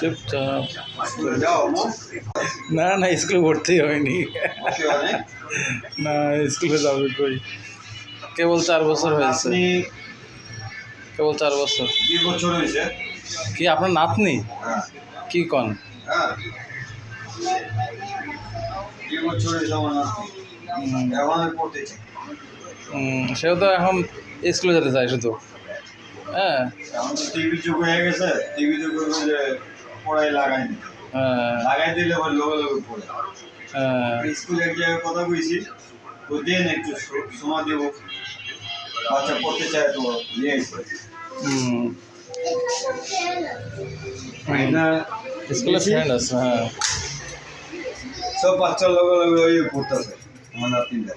চুপচাপ। না না স্কুলে ভর্তি হয়নি। না স্কুলে যাবে কই? কেবল চার বছর হয়েছে। কেবল চার বছর। দুই বছর হয়েছে? কি আপনার নাতনি? হ্যাঁ। কি কন? হ্যাঁ। বছর সেও তো এখন স্কুলে যেতে চায় শুধু। হ্যাঁ। এখন তো টিভি যুগ হয়ে গেছে টিভি যুগ হয়ে যে পড়াই লাগাইনি হ্যাঁ। লাগাই দিলে আবার লোকে লোকে পড়ে। হ্যাঁ। স্কুলে এক জায়গায় কথা কইছি তো দেন একটু সময় দেব। বাচ্চা পড়তে চায় তো নিয়ে এসে। হুম। না স্কুলে ফ্রেন্ড আছে হ্যাঁ। সব বাচ্চার লগে লগে ওই পড়তেছে আমার নাতিনটা।